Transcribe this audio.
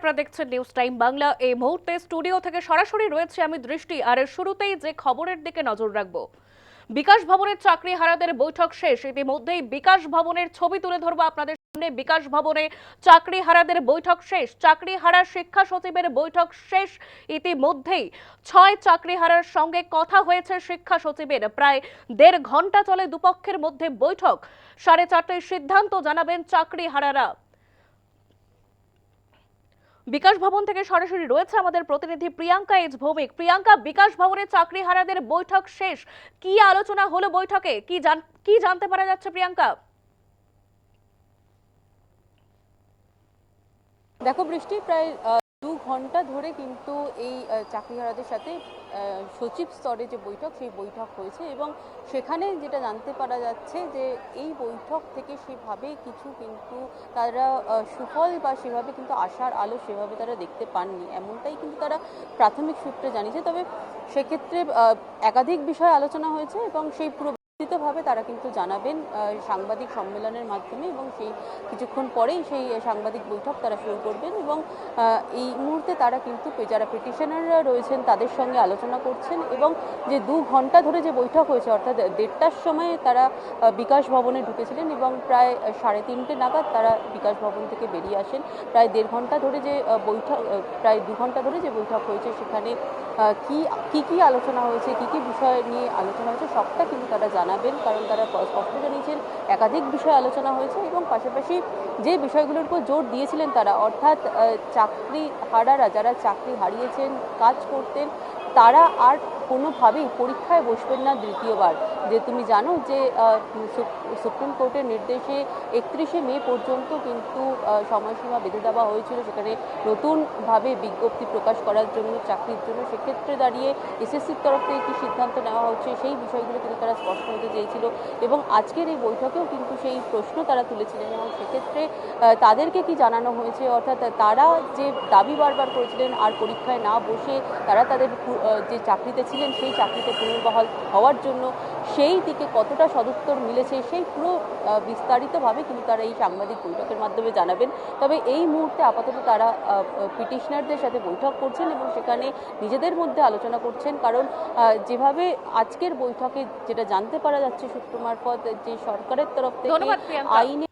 আপনারা দেখছেন news time Bangla এই মুহূর্তে স্টুডিও থেকে সরাসরি রয়েছে আমি দৃষ্টি, আর শুরুতেই যে খবরের দিকে নজর রাখব। বিকাশ ভবনের চাকরি হারাদের বৈঠক শেষ। ইতিমধ্যেই বিকাশ ভবনের ছবি তুলে ধরবো আপনাদের সামনে। বিকাশ ভবনে চাকরি হারাদের বৈঠক শেষ। চাকরি হারা শিক্ষা সচিবের বৈঠক শেষ। ইতিমধ্যেই ছয় চাকরি হারার সঙ্গে কথা হয়েছে শিক্ষা সচিবের। প্রায় দেড় ঘণ্টা চলে দুপক্ষের মধ্যে বৈঠক। সাড়ে চারটায় সিদ্ধান্ত জানাবেন চাকরি হারারা। বিকাশ ভবন থেকে সরাসরি রয়েছে আমাদের প্রতিনিধি প্রিয়াঙ্কা এইচ ভৌমিক। প্রিয়াঙ্কা, বিকাশ ভবনে চাকরি হারাদের বৈঠক শেষ। কি আলোচনা হলো বৈঠকে? কি কি জানতে পারা যাচ্ছে প্রিয়াঙ্কা? দেখো বৃষ্টি প্রায় ঘণ্টা ধরে কিন্তু এই চাকরিহারাদের সাথে সচিব স্তরে যে বৈঠক, সেই বৈঠক হয়েছে এবং সেখানে যেটা জানতে পারা যাচ্ছে যে এই বৈঠক থেকে সেভাবে কিছু কিন্তু তারা সুফল বা সেভাবে কিন্তু আশার আলো সেভাবে তারা দেখতে পাননি। এমনটাই কিন্তু তারা প্রাথমিক সূত্রে জানিয়েছে। তবে সেক্ষেত্রে একাধিক বিষয় আলোচনা হয়েছে এবং সেই পুরো বিস্তৃতভাবে তারা কিন্তু জানাবেন সাংবাদিক সম্মেলনের মাধ্যমে এবং সেই কিছুক্ষণ পরেই সেই সাংবাদিক বৈঠক তারা শুরু করবেন এবং এই মুহূর্তে তারা কিন্তু যারা পিটিশনাররা রয়েছেন তাদের সঙ্গে আলোচনা করছেন এবং যে দু ঘণ্টা ধরে যে বৈঠক হয়েছে, অর্থাৎ দেড়টার সময় তারা বিকাশ ভবনে ঢুকেছিলেন এবং প্রায় সাড়ে তিনটে নাগাদ তারা বিকাশ ভবন থেকে বেরিয়ে আসেন। প্রায় দেড় ঘণ্টা ধরে যে বৈঠক প্রায় দু ঘণ্টা ধরে যে বৈঠক হয়েছে সেখানে কি কি আলোচনা হয়েছে, কি কি বিষয় নিয়ে আলোচনা হয়েছে সবটা কিন্তু তারা জানাবেন কারণ তারা স্পষ্ট জানিয়েছেন একাধিক বিষয় আলোচনা হয়েছে এবং পাশাপাশি যে বিষয়গুলোর উপর জোর দিয়েছিলেন তারা, অর্থাৎ চাকরি হারারা, যারা চাকরি হারিয়েছেন, কাজ করতেন, তারা আর কোনোভাবেই পরীক্ষায় বসবেন না দ্বিতীয়বার। যে তুমি জানো যে সুপ্রিম কোর্টের নির্দেশে একত্রিশে মে পর্যন্ত কিন্তু সময়সীমা বেঁধে দেওয়া হয়েছিল। সেখানে নতুনভাবে বিজ্ঞপ্তি প্রকাশ করার জন্য, চাকরির জন্য। সেক্ষেত্রে দাঁড়িয়ে এসএসসির তরফ থেকে কী সিদ্ধান্ত নেওয়া হচ্ছে সেই বিষয়গুলো কিন্তু তারা স্পষ্ট হতে চেয়েছিল। এবং আজকের এই বৈঠকেও কিন্তু সেই প্রশ্ন তারা তুলেছিলেন এবং সেক্ষেত্রে তাদেরকে কি জানানো হয়েছে? অর্থাৎ তারা যে দাবি বারবার করেছিলেন, আর পরীক্ষায় না বসে তারা তাদের যে চাকরিতে ছিলেন সেই চাকরিতে পুনর্বহাল হওয়ার জন্য সেই দিকে কতটা সদুত্তর মিলেছে সেই পুরো বিস্তারিতভাবে কিন্তু তারা এই সাংবাদিক বৈঠকের মাধ্যমে জানাবেন। তবে এই মুহূর্তে আপাতত তারা পিটিশনারদের সাথে বৈঠক করছেন এবং সেখানে নিজেদের মধ্যে আলোচনা করছেন। কারণ যেভাবে আজকের বৈঠকে যেটা জানতে পারা যাচ্ছে সূত্র মারফত যে সরকারের তরফ থেকে আইনে